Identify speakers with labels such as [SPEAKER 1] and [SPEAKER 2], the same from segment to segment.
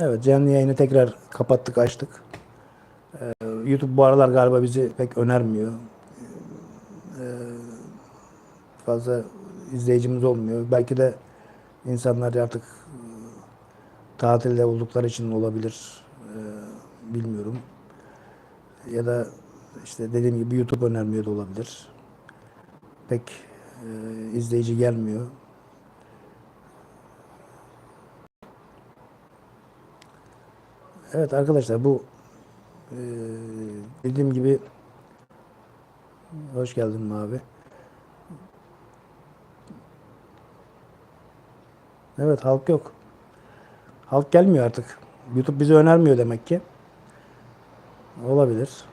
[SPEAKER 1] Evet canlı yayını tekrar kapattık açtık. Ee, YouTube bu aralar galiba bizi pek önermiyor. Ee, fazla izleyicimiz olmuyor. Belki de insanlar artık e, tatilde oldukları için olabilir. Ee, bilmiyorum. Ya da işte dediğim gibi YouTube önermiyor da olabilir. Pek e, izleyici gelmiyor. Evet arkadaşlar bu eee, dediğim gibi hoş geldin abi. Evet halk yok. Halk gelmiyor artık. YouTube bizi önermiyor demek ki. Olabilir.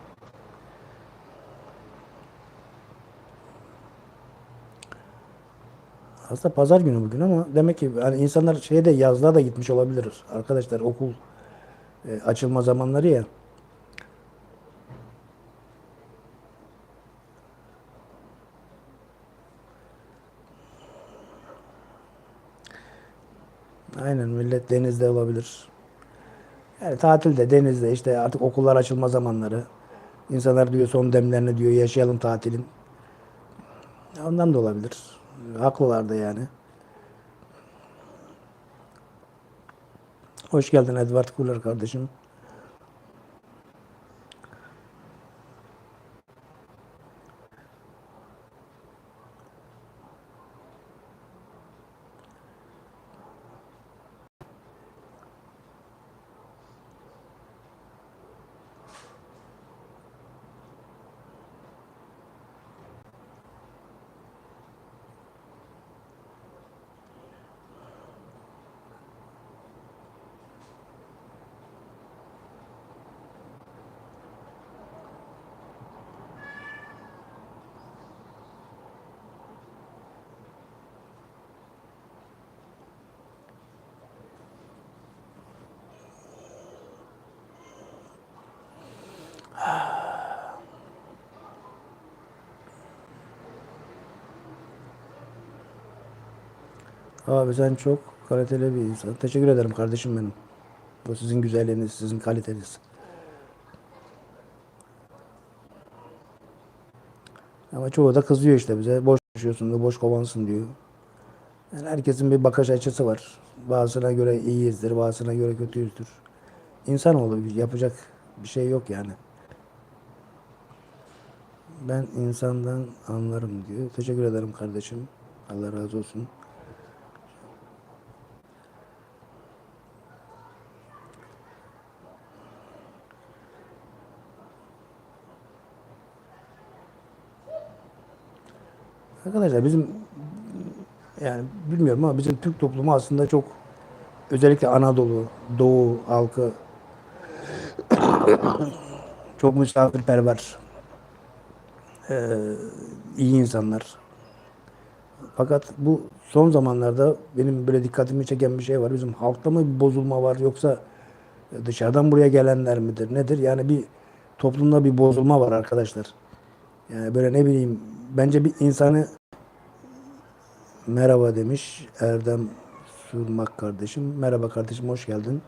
[SPEAKER 1] Aslında pazar günü bugün ama demek ki hani insanlar şeye de yazlığa da gitmiş olabilir. Arkadaşlar okul e, açılma zamanları ya. Aynen millet denizde olabilir. Yani tatilde, denizde işte artık okullar açılma zamanları. İnsanlar diyor son demlerini diyor yaşayalım tatilin. Ondan da olabilir. Haklılar da yani. Hoş geldin Edward Kuller kardeşim. Abi sen çok kaliteli bir insan. Teşekkür ederim kardeşim benim. Bu sizin güzelliğiniz, sizin kaliteniz. Ama çoğu da kızıyor işte bize. Boş konuşuyorsun diyor, boş kovansın diyor. Yani herkesin bir bakış açısı var. Bazısına göre iyiyizdir, bazısına göre kötüyüzdür. İnsanoğlu yapacak bir şey yok yani. Ben insandan anlarım diyor. Teşekkür ederim kardeşim. Allah razı olsun. Arkadaşlar bizim yani bilmiyorum ama bizim Türk toplumu aslında çok özellikle Anadolu, Doğu halkı çok misafirperver, ee, iyi insanlar. Fakat bu son zamanlarda benim böyle dikkatimi çeken bir şey var. Bizim halkta mı bir bozulma var yoksa dışarıdan buraya gelenler midir nedir? Yani bir toplumda bir bozulma var arkadaşlar. Yani böyle ne bileyim bence bir insanı merhaba demiş Erdem Surmak kardeşim. Merhaba kardeşim hoş geldin.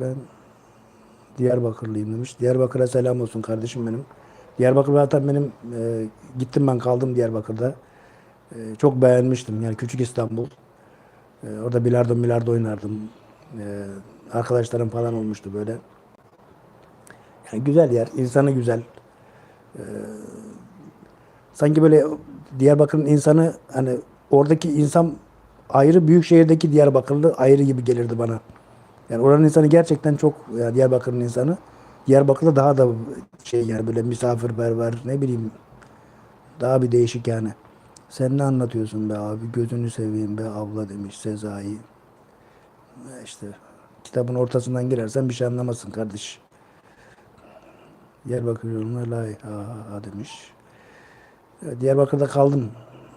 [SPEAKER 1] Ben Diyarbakırlıyım demiş. Diyarbakır'a selam olsun kardeşim benim. Diyarbakır zaten benim e, gittim ben kaldım Diyarbakır'da. E, çok beğenmiştim. Yani küçük İstanbul. E, orada bilardo milardo oynardım. E, arkadaşlarım falan olmuştu böyle. Yani güzel yer, insanı güzel. E, sanki böyle Diyarbakır'ın insanı hani oradaki insan ayrı büyük şehirdeki Diyarbakırlı ayrı gibi gelirdi bana. Yani oranın insanı gerçekten çok yani Diyarbakır'ın insanı. Diyarbakır'da daha da şey yani böyle misafirperver ne bileyim daha bir değişik yani. Sen ne anlatıyorsun be abi gözünü seveyim be abla demiş Sezai. İşte kitabın ortasından girersen bir şey anlamazsın kardeş. Diyarbakır yoluna lay ha demiş. Diyarbakır'da kaldım.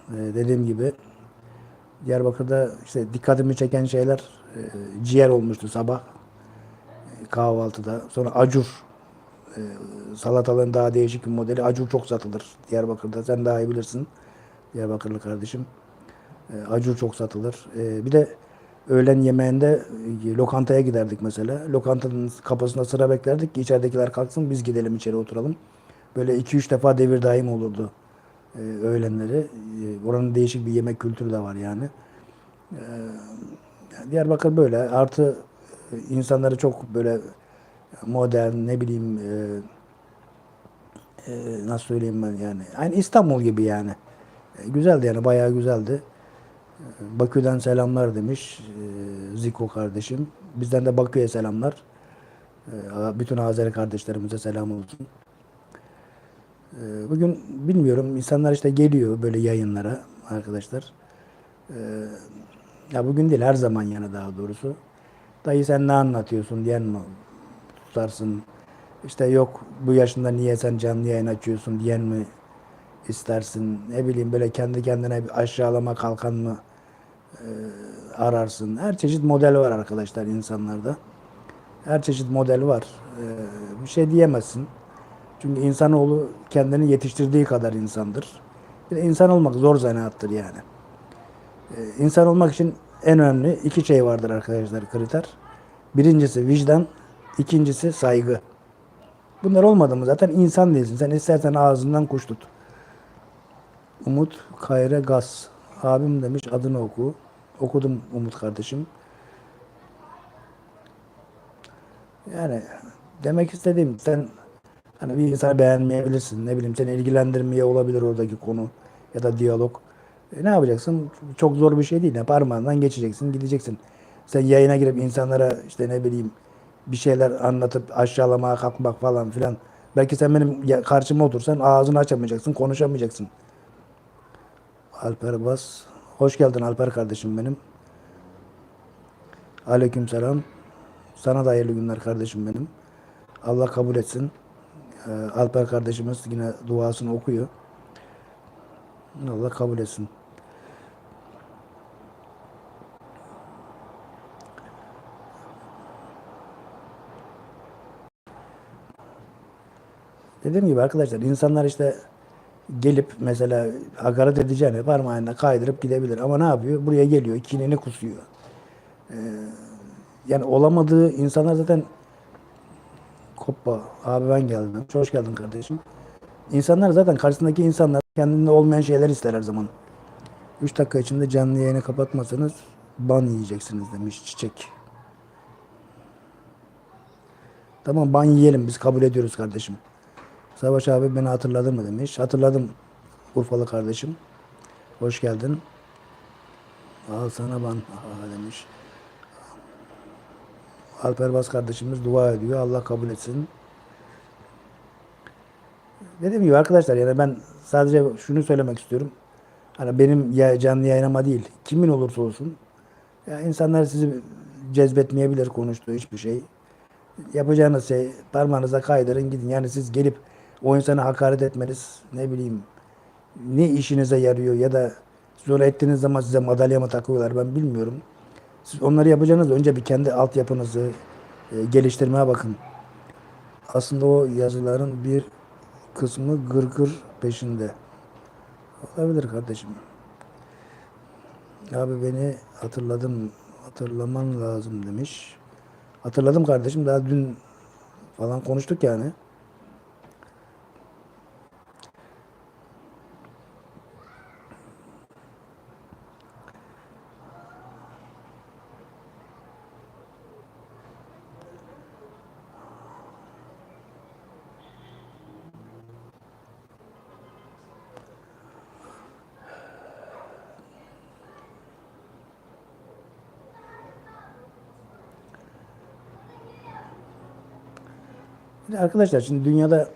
[SPEAKER 1] Ee, dediğim gibi. Diyarbakır'da işte dikkatimi çeken şeyler e, ciğer olmuştu sabah e, kahvaltıda. Sonra acur. E, salatalığın daha değişik bir modeli. Acur çok satılır Diyarbakır'da. Sen daha iyi bilirsin. Diyarbakırlı kardeşim. E, acur çok satılır. E, bir de öğlen yemeğinde e, lokantaya giderdik mesela. Lokantanın kapısında sıra beklerdik ki içeridekiler kalksın biz gidelim içeri oturalım. Böyle 2-3 defa devir daim olurdu e, öğlenleri. E, oranın değişik bir yemek kültürü de var yani. Diyarbakır böyle. Artı e, insanları çok böyle modern ne bileyim e, e, nasıl söyleyeyim ben yani. Aynı İstanbul gibi yani. E, güzeldi yani bayağı güzeldi. E, Bakü'den selamlar demiş e, Ziko kardeşim. Bizden de Bakü'ye selamlar. E, bütün Azeri kardeşlerimize selam olsun. E, bugün bilmiyorum insanlar işte geliyor böyle yayınlara arkadaşlar. E, ya bugün değil her zaman yani daha doğrusu. Dayı sen ne anlatıyorsun diyen mi tutarsın? İşte yok bu yaşında niye sen canlı yayın açıyorsun diyen mi istersin? Ne bileyim böyle kendi kendine bir aşağılama kalkan mı e, ararsın? Her çeşit model var arkadaşlar insanlarda. Her çeşit model var. E, bir şey diyemezsin. Çünkü insanoğlu kendini yetiştirdiği kadar insandır. Bir insan olmak zor zanaattır yani. Ee, İnsan olmak için en önemli iki şey vardır arkadaşlar kriter. Birincisi vicdan, ikincisi saygı. Bunlar olmadı mı zaten insan değilsin. Sen istersen ağzından kuş tut. Umut Kayre Gaz. Abim demiş adını oku. Okudum Umut kardeşim. Yani demek istediğim sen hani bir insanı beğenmeyebilirsin. Ne bileyim seni ilgilendirmeye olabilir oradaki konu ya da diyalog. E, ne yapacaksın? Çok zor bir şey değil. Yani parmağından geçeceksin, gideceksin. Sen yayına girip insanlara işte ne bileyim bir şeyler anlatıp aşağılamaya kalkmak falan filan. Belki sen benim karşıma otursan ağzını açamayacaksın, konuşamayacaksın. Alper Bas. Hoş geldin Alper kardeşim benim. Aleykümselam. Sana da hayırlı günler kardeşim benim. Allah kabul etsin. Ee, Alper kardeşimiz yine duasını okuyor. Allah kabul etsin. Dediğim gibi arkadaşlar insanlar işte gelip mesela hakaret edeceğine parmağına kaydırıp gidebilir. Ama ne yapıyor? Buraya geliyor, kinini kusuyor. Ee, yani olamadığı insanlar zaten Koppa abi ben geldim. Hoş geldin kardeşim. İnsanlar zaten karşısındaki insanlar kendinde olmayan şeyler ister her zaman. 3 dakika içinde canlı yayını kapatmasanız ban yiyeceksiniz demiş Çiçek. Tamam ban yiyelim biz kabul ediyoruz kardeşim. Savaş abi beni hatırladın mı demiş. Hatırladım Urfalı kardeşim. Hoş geldin. Al sana ban Aha, demiş. Alper Bas kardeşimiz dua ediyor. Allah kabul etsin. Dediğim gibi arkadaşlar yani ben sadece şunu söylemek istiyorum. Hani benim canlı yayınıma değil, kimin olursa olsun. Ya insanlar sizi cezbetmeyebilir konuştuğu hiçbir şey. Yapacağınız şey parmağınıza kaydırın gidin. Yani siz gelip o insana hakaret etmeniz ne bileyim ne işinize yarıyor ya da öyle ettiğiniz zaman size madalya mı takıyorlar ben bilmiyorum. Siz onları yapacağınız önce bir kendi altyapınızı e, geliştirmeye bakın. Aslında o yazıların bir kısmı gırgır peşinde. Olabilir kardeşim. Abi beni hatırladım, hatırlaman lazım demiş. Hatırladım kardeşim. Daha dün falan konuştuk yani. Arkadaşlar şimdi dünyada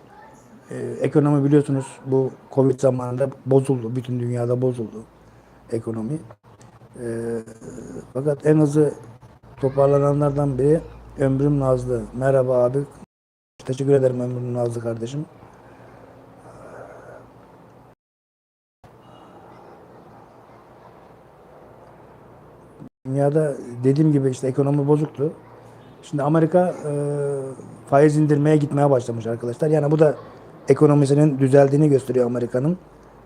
[SPEAKER 1] e, ekonomi biliyorsunuz bu Covid zamanında bozuldu. Bütün dünyada bozuldu ekonomi. E, fakat en hızlı toparlananlardan biri Ömrüm Nazlı. Merhaba abi. Teşekkür ederim Ömrüm Nazlı kardeşim. Dünyada dediğim gibi işte ekonomi bozuktu. Şimdi Amerika e, faiz indirmeye gitmeye başlamış arkadaşlar. Yani bu da ekonomisinin düzeldiğini gösteriyor Amerika'nın.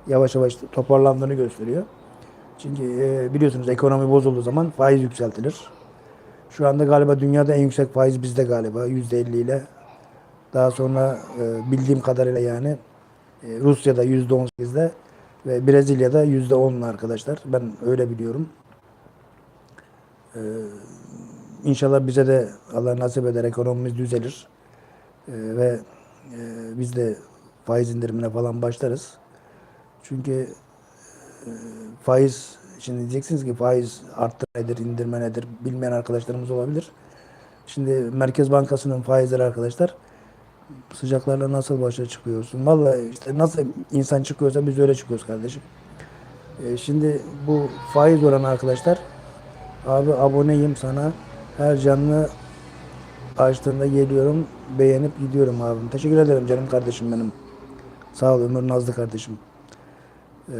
[SPEAKER 1] Yavaş yavaş toparlandığını gösteriyor. Çünkü e, biliyorsunuz ekonomi bozulduğu zaman faiz yükseltilir. Şu anda galiba dünyada en yüksek faiz bizde galiba %50 ile. Daha sonra e, bildiğim kadarıyla yani e, Rusya'da %18'de ve Brezilya'da %10 arkadaşlar. Ben öyle biliyorum. E, İnşallah bize de Allah nasip eder ekonomimiz düzelir. E, ve e, biz de faiz indirimine falan başlarız. Çünkü e, faiz şimdi diyeceksiniz ki faiz arttı nedir, indirme nedir bilmeyen arkadaşlarımız olabilir. Şimdi Merkez Bankası'nın faizleri arkadaşlar sıcaklarla nasıl başa çıkıyorsun? Vallahi işte nasıl insan çıkıyorsa biz öyle çıkıyoruz kardeşim. E, şimdi bu faiz oranı arkadaşlar abi aboneyim sana her canlı açtığında geliyorum beğenip gidiyorum abim. Teşekkür ederim canım kardeşim benim. Sağ ol Ömür Nazlı kardeşim. Ee,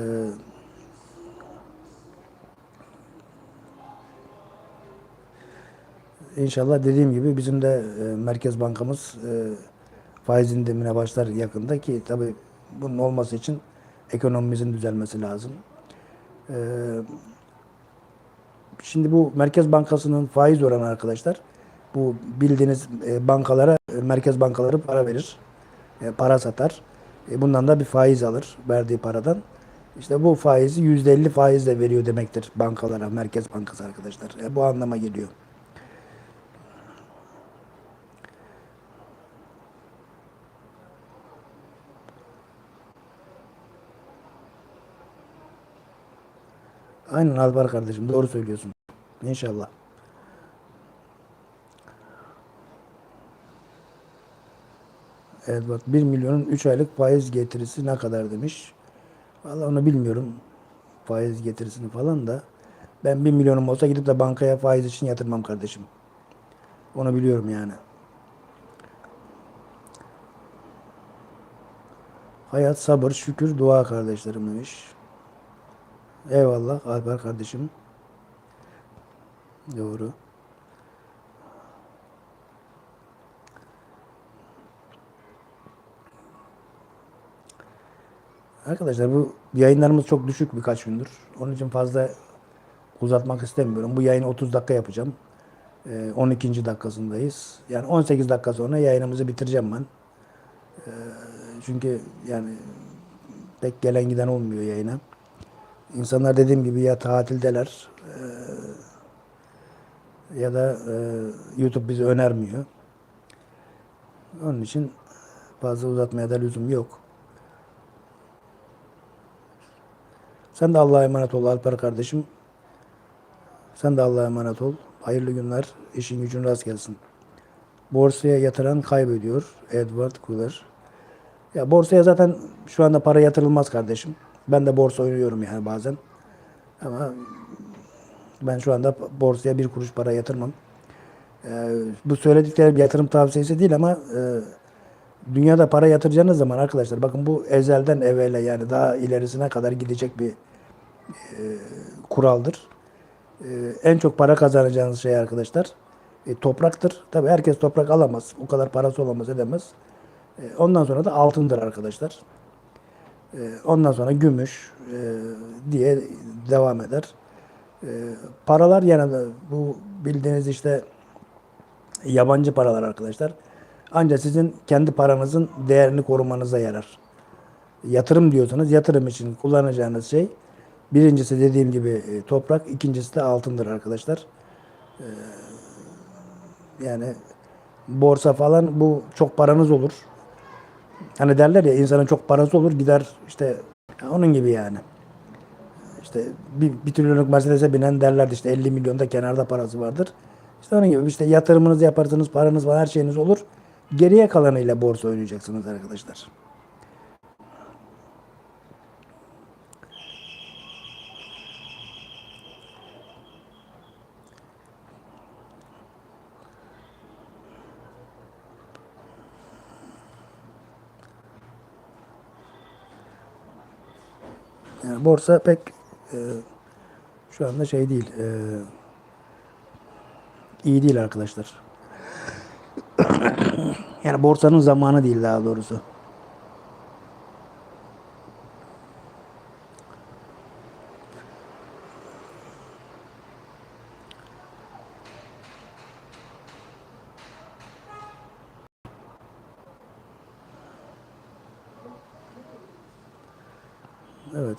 [SPEAKER 1] İnşallah dediğim gibi bizim de e, Merkez Bankamız e, faiz indirimine başlar yakında ki tabii bunun olması için ekonomimizin düzelmesi lazım. E, şimdi bu Merkez Bankası'nın faiz oranı arkadaşlar bu bildiğiniz e, bankalara e, merkez bankaları para verir. E, para satar. Bundan da bir faiz alır verdiği paradan. İşte bu faizi %50 faizle veriyor demektir bankalara, Merkez Bankası arkadaşlar. Bu anlama geliyor. Aynen Alvar kardeşim doğru söylüyorsun. İnşallah. Evet bak 1 milyonun 3 aylık faiz getirisi ne kadar demiş. Vallahi onu bilmiyorum. Faiz getirisini falan da. Ben 1 milyonum olsa gidip de bankaya faiz için yatırmam kardeşim. Onu biliyorum yani. Hayat, sabır, şükür, dua kardeşlerim demiş. Eyvallah Alper kardeşim. Doğru. Arkadaşlar bu yayınlarımız çok düşük birkaç gündür. Onun için fazla uzatmak istemiyorum. Bu yayını 30 dakika yapacağım. Ee, 12. dakikasındayız. Yani 18 dakika sonra yayınımızı bitireceğim ben. Ee, çünkü yani pek gelen giden olmuyor yayına. İnsanlar dediğim gibi ya tatildeler e, ya da e, YouTube bizi önermiyor. Onun için fazla uzatmaya da lüzum yok. Sen de Allah'a emanet ol Alper kardeşim. Sen de Allah'a emanet ol. Hayırlı günler. İşin gücün rast gelsin. Borsaya yatıran kaybediyor. Edward Cooler. Ya borsaya zaten şu anda para yatırılmaz kardeşim. Ben de borsa oynuyorum yani bazen. Ama ben şu anda borsaya bir kuruş para yatırmam. Ee, bu söylediklerim yatırım tavsiyesi değil ama e, dünyada para yatıracağınız zaman arkadaşlar bakın bu ezelden evvele yani daha ilerisine kadar gidecek bir e, kuraldır. E, en çok para kazanacağınız şey arkadaşlar e, topraktır. Tabi herkes toprak alamaz. O kadar parası olamaz edemez. E, ondan sonra da altındır arkadaşlar. E, ondan sonra gümüş e, diye devam eder. E, paralar yani bu bildiğiniz işte yabancı paralar arkadaşlar. Ancak sizin kendi paranızın değerini korumanıza yarar. Yatırım diyorsanız yatırım için kullanacağınız şey birincisi dediğim gibi e, toprak, ikincisi de altındır arkadaşlar. E, yani borsa falan bu çok paranız olur. Hani derler ya insanın çok parası olur gider işte onun gibi yani. İşte bir, bir trilyonluk Mercedes'e binen derlerdi işte 50 milyonda kenarda parası vardır. İşte onun gibi işte yatırımınızı yaparsınız, paranız var, her şeyiniz olur. Geriye kalanıyla borsa oynayacaksınız arkadaşlar. Yani borsa pek e, şu anda şey değil. E, iyi değil arkadaşlar. Yani borsanın zamanı değil daha doğrusu. Evet.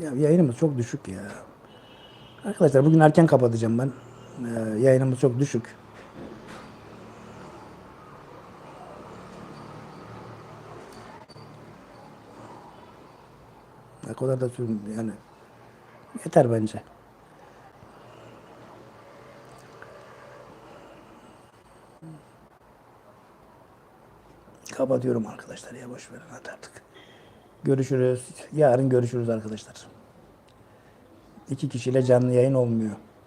[SPEAKER 1] Ya, yayınımız çok düşük ya. Arkadaşlar bugün erken kapatacağım ben. Ee, yayınımız çok düşük. Ne kadar da sürüm yani. Yeter bence. Kapatıyorum arkadaşlar ya boş verin hadi artık. Görüşürüz. Yarın görüşürüz arkadaşlar. İki kişiyle canlı yayın olmuyor.